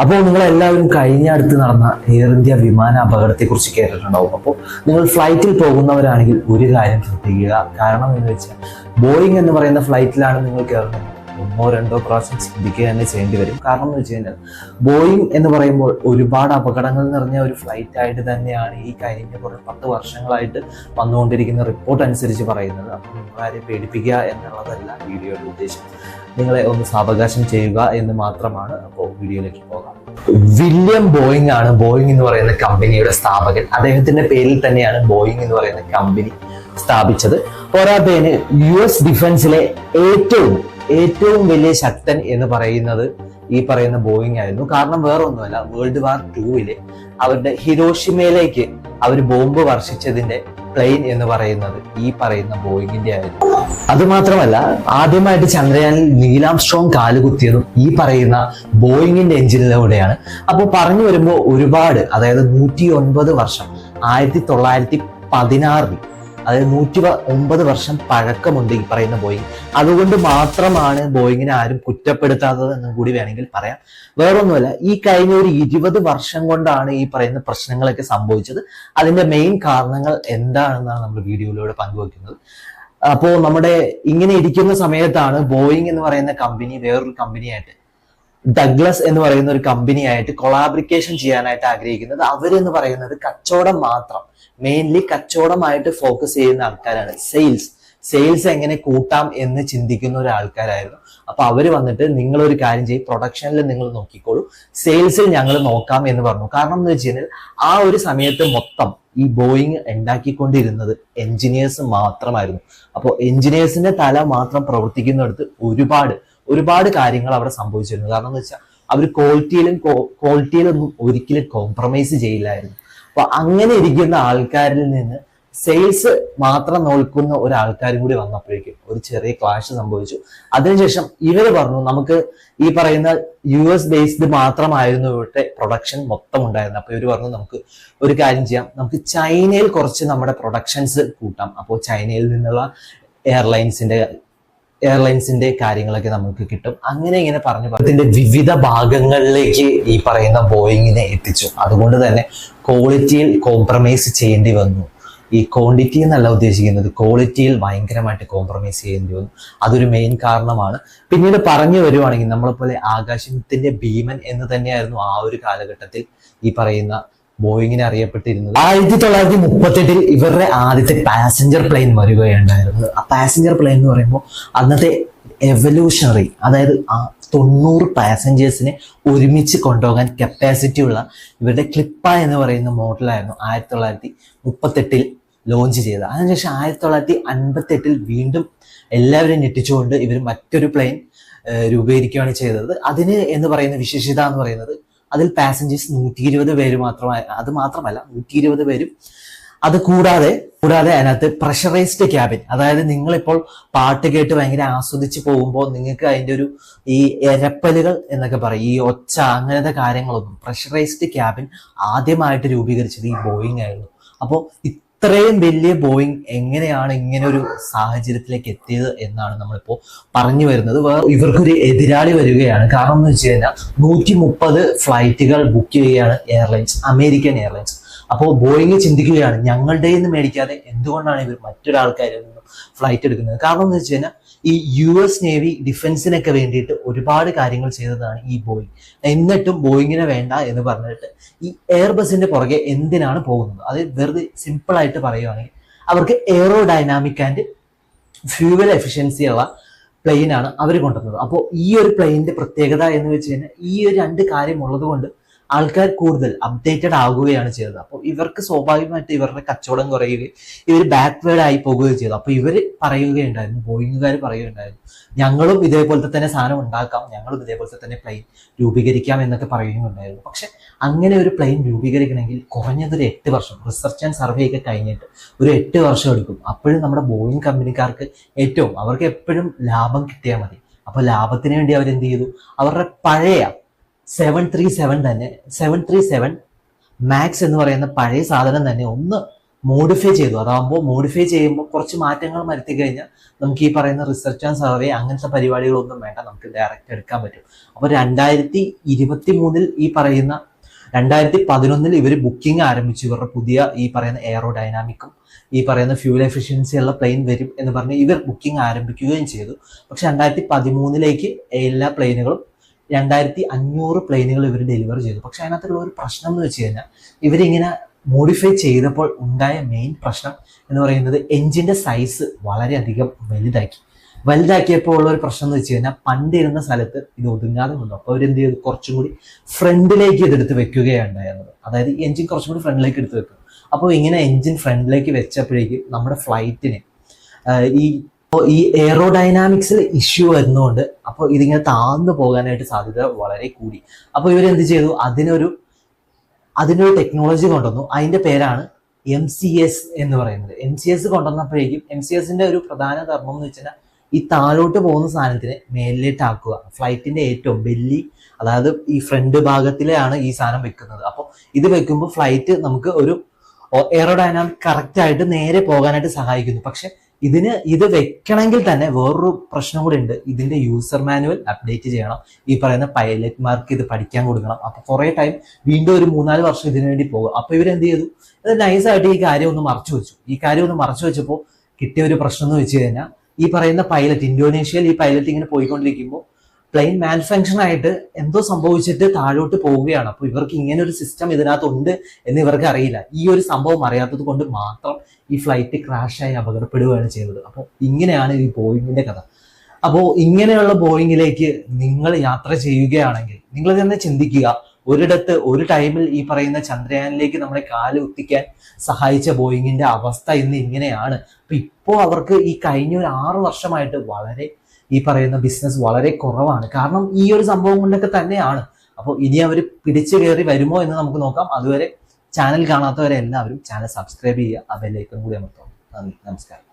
അപ്പോൾ നിങ്ങൾ എല്ലാവരും കഴിഞ്ഞ അടുത്ത് നടന്ന എയർ ഇന്ത്യ വിമാന അപകടത്തെ കുറിച്ച് കേട്ടിട്ടുണ്ടാവും. അപ്പോൾ നിങ്ങൾ ഫ്ലൈറ്റിൽ പോകുന്നവരാണെങ്കിൽ ഒരു കാര്യം ശ്രദ്ധിക്കുക. കാരണം എന്ന് വെച്ചാൽ ബോയിങ് എന്ന് പറയുന്ന ഫ്ലൈറ്റിലാണ് നിങ്ങൾ കയറുന്നത് ഒന്നോ രണ്ടോ പ്രാവശ്യം ശ്രദ്ധിക്കുക തന്നെ ചെയ്യേണ്ടി വരും. കാരണം എന്ന് വെച്ച് കഴിഞ്ഞാൽ ബോയിങ് എന്ന് പറയുമ്പോൾ ഒരുപാട് അപകടങ്ങൾ നിറഞ്ഞ ഒരു ഫ്ലൈറ്റ് ആയിട്ട് തന്നെയാണ് ഈ കഴിഞ്ഞ കുറേ പത്ത് വർഷങ്ങളായിട്ട് വന്നുകൊണ്ടിരിക്കുന്ന റിപ്പോർട്ട് അനുസരിച്ച് പറയുന്നത്. അപ്പം നിങ്ങളാരെ പേടിപ്പിക്കുക എന്നുള്ളതല്ല വീഡിയോയുടെ ഉദ്ദേശം. നിങ്ങളെ ഒന്ന് സാവകാശം ചെയ്യുക എന്ന് മാത്രമാണ് അപ്പോൾ വീഡിയോയിലേക്ക് പോകാം. വില്യം ബോയിങ് ആണ് ബോയിങ് എന്ന് പറയുന്ന കമ്പനിയുടെ സ്ഥാപകൻ. അദ്ദേഹത്തിന്റെ പേരിൽ തന്നെയാണ് ബോയിങ് എന്ന് പറയുന്ന കമ്പനി സ്ഥാപിച്ചത്. പോരാത്തതിന് യു എസ് ഡിഫൻസിലെ ഏറ്റവും ഏറ്റവും വലിയ ശക്തൻ എന്ന് പറയുന്നത് ഈ പറയുന്ന ബോയിങ് ആയിരുന്നു. കാരണം വേറെ ഒന്നുമല്ല വേൾഡ് വാർ ടൂവിൽ അവരുടെ ഹിരോഷിമയിലേക്ക് അവർ ബോംബ് വർഷിച്ചതിന്റെ പ്ലെയിൻ എന്ന് പറയുന്നത് ഈ പറയുന്ന ബോയിങ്ങിന്റെ ആയിരുന്നു. അത് മാത്രമല്ല ആദ്യമായിട്ട് ചന്ദ്രയാനിൽ നീലാം സ്ട്രോങ് കാലുകുത്തിയതും ഈ പറയുന്ന ബോയിങ്ങിന്റെ എഞ്ചിനിലൂടെയാണ്. അപ്പോൾ പറഞ്ഞു വരുമ്പോൾ ഒരുപാട് അതായത് നൂറ്റി ഒൻപത് വർഷം ആയിരത്തി തൊള്ളായിരത്തി പതിനാറിൽ അതായത് നൂറ്റി ഒമ്പത് വർഷം പഴക്കമുണ്ട് ഈ പറയുന്ന ബോയിങ് അതുകൊണ്ട് മാത്രമാണ് ബോയിങ്ങിനെ ആരും കുറ്റപ്പെടുത്താത്തത് എന്നും കൂടി വേണമെങ്കിൽ പറയാം. വേറൊന്നുമല്ല ഈ കഴിഞ്ഞ ഒരു ഇരുപത് വർഷം കൊണ്ടാണ് ഈ പറയുന്ന പ്രശ്നങ്ങളൊക്കെ സംഭവിച്ചത്. അതിന്റെ മെയിൻ കാരണങ്ങൾ എന്താണെന്നാണ് നമ്മൾ വീഡിയോയിലൂടെ പങ്കുവെക്കുന്നത്. അപ്പോൾ നമ്മുടെ ഇങ്ങനെ ഇരിക്കുന്ന സമയത്താണ് ബോയിങ് എന്ന് പറയുന്ന കമ്പനി വേറൊരു കമ്പനിയായിട്ട് ഡഗ്ലസ് എന്ന് പറയുന്ന ഒരു കമ്പനിയായിട്ട് കൊളാബ്രിക്കേഷൻ ചെയ്യാനായിട്ട് ആഗ്രഹിക്കുന്നത് അവരെന്ന് പറയുന്നത് കച്ചവടം മാത്രം. മെയിൻലി കച്ചവടമായിട്ട് ഫോക്കസ് ചെയ്യുന്ന ആൾക്കാരാണ്. സെയിൽസ് സെയിൽസ് എങ്ങനെ കൂട്ടാം എന്ന് ചിന്തിക്കുന്ന ഒരു ആൾക്കാരായിരുന്നു അപ്പൊ അവർ വന്നിട്ട് നിങ്ങൾ ഒരു കാര്യം ചെയ്യും പ്രൊഡക്ഷനിൽ നിങ്ങൾ നോക്കിക്കോളൂ. സെയിൽസിൽ ഞങ്ങൾ നോക്കാം എന്ന് പറഞ്ഞു. കാരണം എന്ന് വെച്ച് കഴിഞ്ഞാൽ ആ ഒരു സമയത്ത് മൊത്തം ഈ ബോയിങ് ഉണ്ടാക്കിക്കൊണ്ടിരുന്നത് എഞ്ചിനീയേഴ്സ് മാത്രമായിരുന്നു. അപ്പോൾ എഞ്ചിനീയേഴ്സിന്റെ തല മാത്രം പ്രവർത്തിക്കുന്നിടത്ത് ഒരുപാട് ഒരുപാട് കാര്യങ്ങൾ അവിടെ സംഭവിച്ചിരുന്നു. കാരണം എന്ന് വെച്ചാൽ അവർ ക്വാളിറ്റിയിലും ക്വാളിറ്റിയിലൊന്നും ഒരിക്കലും കോംപ്രമൈസ് ചെയ്യില്ലായിരുന്നു. അപ്പൊ അങ്ങനെ ഇരിക്കുന്ന ആൾക്കാരിൽ നിന്ന് സെയിൽസ് മാത്രം നോക്കുന്ന ഒരാൾക്കാരും കൂടി വന്നപ്പോഴേക്കും ഒരു ചെറിയ ക്ലാഷ് സംഭവിച്ചു. അതിനുശേഷം ഇവർ പറഞ്ഞു നമുക്ക് ഈ പറയുന്ന യു എസ് ബേസ്ഡ് മാത്രമായിരുന്നു ഇവിടുത്തെ പ്രൊഡക്ഷൻ മൊത്തം ഉണ്ടായിരുന്നു അപ്പൊ ഇവർ പറഞ്ഞു നമുക്ക് ഒരു കാര്യം ചെയ്യാം. നമുക്ക് ചൈനയിൽ കുറച്ച് നമ്മുടെ പ്രൊഡക്ഷൻസ് കൂട്ടാം. അപ്പോൾ ചൈനയിൽ നിന്നുള്ള എയർലൈൻസിന്റെ എയർലൈൻസിന്റെ കാര്യങ്ങളൊക്കെ നമുക്ക് കിട്ടും. അങ്ങനെ ഇങ്ങനെ പറഞ്ഞു അതിന്റെ വിവിധ ഭാഗങ്ങളിലേക്ക് ഈ പറയുന്ന ബോയിങ്ങിനെ എത്തിച്ചു. അതുകൊണ്ട് തന്നെ ക്വാളിറ്റിയിൽ കോംപ്രമൈസ് ചെയ്യേണ്ടി വന്നു. ഈ ക്വാണ്ടിറ്റി എന്നല്ല ഉദ്ദേശിക്കുന്നത്. ക്വാളിറ്റിയിൽ ഭയങ്കരമായിട്ട് കോംപ്രമൈസ് ചെയ്യേണ്ടി വന്നു. അതൊരു മെയിൻ കാരണമാണ്. പിന്നീട് പറഞ്ഞു വരുവാണെങ്കിൽ നമ്മളെപ്പോലെ ആകാശത്തിന്റെ ഭീമൻ എന്ന് തന്നെയായിരുന്നു ആ ഒരു കാലഘട്ടത്തിൽ ഈ പറയുന്ന ബോയിങ്ങിനെ അറിയപ്പെട്ടിരുന്നത്. ആയിരത്തി തൊള്ളായിരത്തി മുപ്പത്തെട്ടിൽ ഇവരുടെ ആദ്യത്തെ പാസഞ്ചർ പ്ലെയിൻ വരികയുണ്ടായിരുന്നത്. ആ പാസഞ്ചർ പ്ലെയിൻ എന്ന് പറയുമ്പോൾ അന്നത്തെ എവല്യൂഷണറി അതായത് തൊണ്ണൂറ് പാസഞ്ചേഴ്സിനെ ഒരുമിച്ച് കൊണ്ടുപോകാൻ കപ്പാസിറ്റി ഉള്ള ഇവരുടെ ക്ലിപ്പ എന്ന് പറയുന്ന മോഡലായിരുന്നു ആയിരത്തി തൊള്ളായിരത്തി മുപ്പത്തെട്ടിൽ ലോഞ്ച് ചെയ്തത്. അതിനുശേഷം ആയിരത്തി തൊള്ളായിരത്തി അൻപത്തി എട്ടിൽ വീണ്ടും എല്ലാവരും ഞെട്ടിച്ചുകൊണ്ട് ഇവർ മറ്റൊരു പ്ലെയിൻ രൂപീകരിക്കുകയാണ് ചെയ്തത്. അതിന് എന്ന് പറയുന്ന വിശേഷത എന്ന് പറയുന്നത് അതിൽ പാസഞ്ചേഴ്സ് നൂറ്റി ഇരുപത് പേര് മാത്രമായി അത് മാത്രമല്ല നൂറ്റി ഇരുപത് പേരും അത് കൂടാതെ കൂടാതെ അതിനകത്ത് പ്രഷറൈസ്ഡ് ക്യാബിൻ അതായത് നിങ്ങളിപ്പോൾ പാട്ട് കേട്ട് ഭയങ്കര ആസ്വദിച്ച് പോകുമ്പോൾ നിങ്ങൾക്ക് അതിന്റെ ഒരു ഈ എരപ്പലുകൾ എന്നൊക്കെ പറയും. ഈ ഒച്ച അങ്ങനത്തെ കാര്യങ്ങളൊന്നും. പ്രഷറൈസ്ഡ് ക്യാബിൻ ആദ്യമായിട്ട് രൂപീകരിച്ചത് ഈ ബോയിങ് ആയിരുന്നു. അപ്പോൾ ഇത്രയും വലിയ ബോയിങ് എങ്ങനെയാണ് ഇങ്ങനെ ഒരു സാഹചര്യത്തിലേക്ക് എത്തിയത് എന്നാണ് നമ്മളിപ്പോൾ പറഞ്ഞു വരുന്നത്. ഇവർക്കൊരു എതിരാളി വരികയാണ്. കാരണം എന്ന് വെച്ച് കഴിഞ്ഞാൽ നൂറ്റി മുപ്പത് ഫ്ലൈറ്റുകൾ ബുക്ക് ചെയ്യുകയാണ് എയർലൈൻസ് അമേരിക്കൻ എയർലൈൻസ് അപ്പോൾ ബോയിങ് ചിന്തിക്കുകയാണ് ഞങ്ങളുടെ നിന്ന് മേടിക്കാതെ എന്തുകൊണ്ടാണ് ഇവർ മറ്റൊരാൾക്കാരിൽ നിന്നും ഫ്ലൈറ്റ് എടുക്കുന്നത്. കാരണം എന്ന് വെച്ച് കഴിഞ്ഞാൽ ഈ യു എസ് നേവി ഡിഫൻസിനൊക്കെ വേണ്ടിയിട്ട് ഒരുപാട് കാര്യങ്ങൾ ചെയ്തതാണ് ഈ ബോയിങ് എന്നിട്ടും ബോയിങ്ങിനെ വേണ്ട എന്ന് പറഞ്ഞിട്ട് ഈ എയർബസിന്റെ പുറകെ എന്തിനാണ് പോകുന്നത്? അത് വെറുതെ സിമ്പിൾ ആയിട്ട് പറയുവാണെങ്കിൽ അവർക്ക് aerodynamic and fuel efficiency ഉള്ള പ്ലെയിനാണ് അവർ കൊണ്ടുവന്നത്. അപ്പോൾ ഈ ഒരു പ്ലെയിനിന്റെ പ്രത്യേകത എന്ന് വെച്ച് കഴിഞ്ഞാൽ ഈ ഒരു രണ്ട് കാര്യം ഉള്ളത് കൊണ്ട് ആൾക്കാർ കൂടുതൽ അപ്ഡേറ്റഡ് ആകുകയാണ് ചെയ്തത്. അപ്പോൾ ഇവർക്ക് സ്വാഭാവികമായിട്ട് ഇവരുടെ കച്ചവടം കുറയുകയും ഇവർ ബാക്ക്വേർഡ് ആയി പോകുകയും ചെയ്തു. അപ്പോൾ ഇവർ പറയുകയുണ്ടായിരുന്നു ബോയിങ്ങുകാർ പറയുകയുണ്ടായിരുന്നു ഞങ്ങളും ഇതേപോലത്തെ തന്നെ സാധനം ഉണ്ടാക്കാം ഞങ്ങളും ഇതേപോലത്തെ തന്നെ പ്ലെയിൻ രൂപീകരിക്കാം എന്നൊക്കെ പറയുകയുണ്ടായിരുന്നു. പക്ഷെ അങ്ങനെ ഒരു പ്ലെയിൻ രൂപീകരിക്കണമെങ്കിൽ കുറഞ്ഞതൊരു എട്ട് വർഷം റിസർച്ച് ആൻഡ് സർവേ ഒക്കെ കഴിഞ്ഞിട്ട് ഒരു എട്ട് വർഷം എടുക്കും. അപ്പോഴും നമ്മുടെ ബോയിങ് കമ്പനിക്കാർക്ക് ഏറ്റവും അവർക്ക് എപ്പോഴും ലാഭം കിട്ടിയാൽ മതി. അപ്പോൾ ലാഭത്തിന് വേണ്ടി അവരെന്ത് ചെയ്തു? അവരുടെ പഴയ സെവൻ ത്രീ സെവൻ തന്നെ സെവൻ ത്രീ സെവൻ മാക്സ് എന്ന് പറയുന്ന പഴയ സാധനം തന്നെ ഒന്ന് മോഡിഫൈ ചെയ്തു. അതാകുമ്പോൾ മോഡിഫൈ ചെയ്യുമ്പോൾ കുറച്ച് മാറ്റങ്ങൾ വരുത്തി കഴിഞ്ഞാൽ നമുക്ക് ഈ പറയുന്ന റിസർച്ച് ആൻഡ് സർവേ അങ്ങനത്തെ പരിപാടികളൊന്നും വേണ്ട. നമുക്ക് ഡയറക്റ്റ് എടുക്കാൻ പറ്റും. അപ്പോൾ രണ്ടായിരത്തി ഇരുപത്തി മൂന്നിൽ ഈ പറയുന്ന രണ്ടായിരത്തി പതിനൊന്നിൽ ഇവർ ബുക്കിംഗ് ആരംഭിച്ചു. ഇവരുടെ പുതിയ ഈ പറയുന്ന എയറോ ഡൈനാമിക്കും ഈ പറയുന്ന ഫ്യൂൽ എഫിഷ്യൻസി ഉള്ള പ്ലെയിൻ വരും എന്ന് പറഞ്ഞ് ഇവർ ബുക്കിംഗ് ആരംഭിക്കുകയും ചെയ്തു. പക്ഷെ രണ്ടായിരത്തി പതിമൂന്നിലേക്ക് എല്ലാ പ്ലെയിനുകളും രണ്ടായിരത്തി അഞ്ഞൂറ് പ്ലെയിനുകൾ ഇവർ ഡെലിവർ ചെയ്തു. പക്ഷെ അതിനകത്തുള്ള ഒരു പ്രശ്നം എന്ന് വെച്ച് കഴിഞ്ഞാൽ ഇവരിങ്ങനെ മോഡിഫൈ ചെയ്തപ്പോൾ ഉണ്ടായ മെയിൻ പ്രശ്നം എന്ന് പറയുന്നത് എഞ്ചിന്റെ സൈസ് വളരെയധികം വലുതാക്കി. വലുതാക്കിയപ്പോൾ ഉള്ള ഒരു പ്രശ്നം എന്ന് വെച്ച് കഴിഞ്ഞാൽ പണ്ടിരുന്ന സ്ഥലത്ത് ഇത് ഒതുങ്ങാതെ വന്നു അപ്പോൾ അവരെന്ത് ചെയ്തു? കുറച്ചും കൂടി ഫ്രണ്ടിലേക്ക് ഇതെടുത്ത് വെക്കുകയാണ് ഉണ്ടായിരുന്നത്. അതായത് എഞ്ചിൻ കുറച്ചും കൂടി ഫ്രണ്ടിലേക്ക് എടുത്ത് വെക്കും. അപ്പോൾ ഇങ്ങനെ എഞ്ചിൻ ഫ്രണ്ടിലേക്ക് വെച്ചപ്പോഴേക്കും നമ്മുടെ ഫ്ലൈറ്റിന് ഈ ഈ എയറോഡൈനാമിക്സിൽ ഇഷ്യൂ വരുന്നതുകൊണ്ട് അപ്പോൾ ഇതിങ്ങനെ താഴ്ന്നു പോകാനായിട്ട് സാധ്യത വളരെ കൂടി. അപ്പോൾ ഇവരെന്ത് ചെയ്തു? അതിനൊരു അതിനൊരു ടെക്നോളജി കൊണ്ടുവന്നു. അതിന്റെ പേരാണ് എം സി എസ് എന്ന് പറയുന്നത്. എം സി എസ് കൊണ്ടുവന്നപ്പോഴേക്കും എം സി എസിന്റെ ഒരു പ്രധാന ധർമ്മം എന്ന് വെച്ചാൽ ഈ താഴോട്ട് പോകുന്ന സാധനത്തിനെ മേലിലേട്ടാക്കുക ഫ്ലൈറ്റിന്റെ ഏറ്റവും ബെല്ലി അതായത് ഈ ഫ്രണ്ട് ഭാഗത്തിലാണ് ഈ സാധനം വെക്കുന്നത്. അപ്പോൾ ഇത് വെക്കുമ്പോൾ ഫ്ലൈറ്റ് നമുക്ക് ഒരു എയറോഡൈനാമിക് കറക്റ്റായിട്ട് നേരെ പോകാനായിട്ട് സഹായിക്കുന്നു. പക്ഷെ ഇതിന് ഇത് വെക്കണമെങ്കിൽ തന്നെ വേറൊരു പ്രശ്നം കൂടി ഉണ്ട്. ഇതിന്റെ യൂസർ മാനുവൽ അപ്ഡേറ്റ് ചെയ്യണം. ഈ പറയുന്ന പൈലറ്റ്മാർക്ക് ഇത് പഠിക്കാൻ കൊടുക്കണം. അപ്പൊ കുറെ ടൈം വീണ്ടും ഒരു മൂന്നാൽ വർഷം ഇതിനു വേണ്ടി പോകും. അപ്പൊ ഇവരെന്ത് ചെയ്തു? ഇത് നൈസായിട്ട് ഈ കാര്യം ഒന്ന് മറച്ചു വെച്ചു. ഈ കാര്യം ഒന്ന് മറച്ചു വെച്ചപ്പോൾ കിട്ടിയ ഒരു പ്രശ്നം എന്ന് വെച്ച് കഴിഞ്ഞാൽ ഈ പറയുന്ന പൈലറ്റ് ഇന്തോനേഷ്യയിൽ ഈ പൈലറ്റ് ഇങ്ങനെ പോയിക്കൊണ്ടിരിക്കുമ്പോൾ പ്ലെയിൻ മാൽഫങ്ഷൻ ആയിട്ട് എന്തോ സംഭവിച്ചിട്ട് താഴോട്ട് പോവുകയാണ്. അപ്പോൾ ഇവർക്ക് ഇങ്ങനെ ഒരു സിസ്റ്റം ഇതിനകത്തുണ്ട് എന്ന് ഇവർക്ക് അറിയില്ല. ഈ ഒരു സംഭവം അറിയാത്തത് കൊണ്ട് മാത്രം ഈ ഫ്ലൈറ്റ് ക്രാഷായി അപകടപ്പെടുകയാണ് ചെയ്തത്. അപ്പോൾ ഇങ്ങനെയാണ് ഈ ബോയിങ്ങിന്റെ കഥ. അപ്പോൾ ഇങ്ങനെയുള്ള ബോയിങ്ങിലേക്ക് നിങ്ങൾ യാത്ര ചെയ്യുകയാണെങ്കിൽ നിങ്ങൾ തന്നെ ചിന്തിക്കുക ഒരിടത്ത് ഒരു ടൈമിൽ ഈ പറയുന്ന ചന്ദ്രയാനിലേക്ക് നമ്മളെ കാൽ കുത്തിക്കാൻ സഹായിച്ച ബോയിങ്ങിന്റെ അവസ്ഥ ഇന്ന് ഇങ്ങനെയാണ്. അപ്പൊ ഇപ്പോ അവർക്ക് ഈ കഴിഞ്ഞ ഒരു ആറ് വർഷമായിട്ട് വളരെ ഈ പറയുന്ന ബിസിനസ് വളരെ കുറവാണ്. കാരണം ഈ ഒരു സംഭവം കൊണ്ടൊക്കെ തന്നെയാണ്. അപ്പോൾ ഇനി അവർ പിടിച്ചു കയറി വരുമോ എന്ന് നമുക്ക് നോക്കാം. അതുവരെ ചാനൽ കാണാത്തവരെ എല്ലാവരും ചാനൽ സബ്സ്ക്രൈബ് ചെയ്യുക. ആ കൂടി നമുക്ക് നന്ദി. നമസ്കാരം.